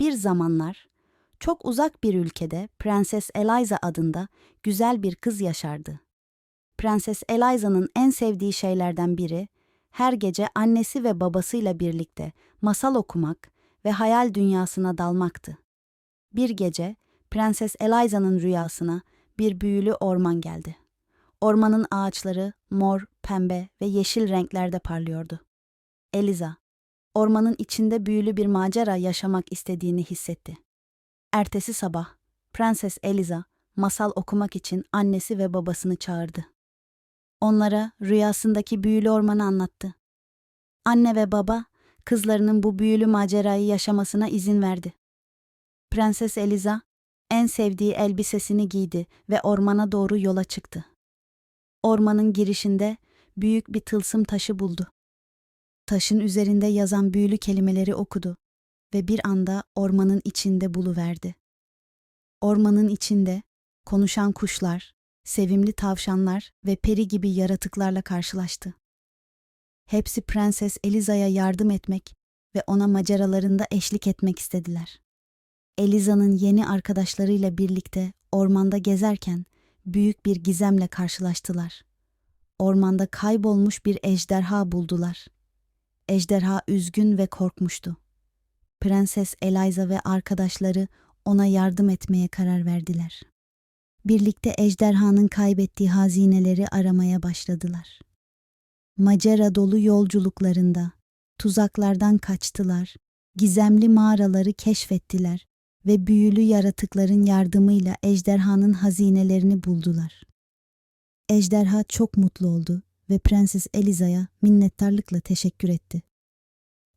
Bir zamanlar çok uzak bir ülkede Prenses Eliza adında güzel bir kız yaşardı. Prenses Eliza'nın en sevdiği şeylerden biri her gece annesi ve babasıyla birlikte masal okumak ve hayal dünyasına dalmaktı. Bir gece Prenses Eliza'nın rüyasına bir büyülü orman geldi. Ormanın ağaçları mor, pembe ve yeşil renklerde parlıyordu. Eliza, ormanın içinde büyülü bir macera yaşamak istediğini hissetti. Ertesi sabah Prenses Eliza masal okumak için annesi ve babasını çağırdı. Onlara rüyasındaki büyülü ormanı anlattı. Anne ve baba kızlarının bu büyülü macerayı yaşamasına izin verdi. Prenses Eliza en sevdiği elbisesini giydi ve ormana doğru yola çıktı. Ormanın girişinde büyük bir tılsım taşı buldu. Taşın üzerinde yazan büyülü kelimeleri okudu ve bir anda ormanın içinde buluverdi. Ormanın içinde konuşan kuşlar, sevimli tavşanlar ve peri gibi yaratıklarla karşılaştı. Hepsi Prenses Eliza'ya yardım etmek ve ona maceralarında eşlik etmek istediler. Eliza'nın yeni arkadaşlarıyla birlikte ormanda gezerken büyük bir gizemle karşılaştılar. Ormanda kaybolmuş bir ejderha buldular. Ejderha üzgün ve korkmuştu. Prenses Eliza ve arkadaşları ona yardım etmeye karar verdiler. Birlikte ejderhanın kaybettiği hazineleri aramaya başladılar. Macera dolu yolculuklarında tuzaklardan kaçtılar, gizemli mağaraları keşfettiler ve büyülü yaratıkların yardımıyla ejderhanın hazinelerini buldular. Ejderha çok mutlu oldu ve Prenses Eliza'ya minnettarlıkla teşekkür etti.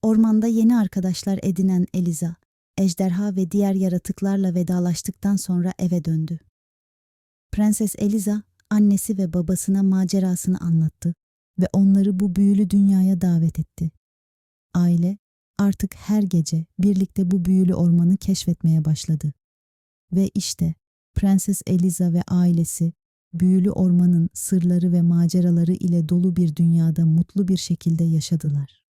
Ormanda yeni arkadaşlar edinen Eliza, ejderha ve diğer yaratıklarla vedalaştıktan sonra eve döndü. Prenses Eliza, annesi ve babasına macerasını anlattı ve onları bu büyülü dünyaya davet etti. Aile artık her gece birlikte bu büyülü ormanı keşfetmeye başladı. Ve işte Prenses Eliza ve ailesi büyülü ormanın sırları ve maceraları ile dolu bir dünyada mutlu bir şekilde yaşadılar.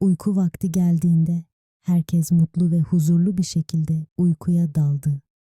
Uyku vakti geldiğinde herkes mutlu ve huzurlu bir şekilde uykuya daldı.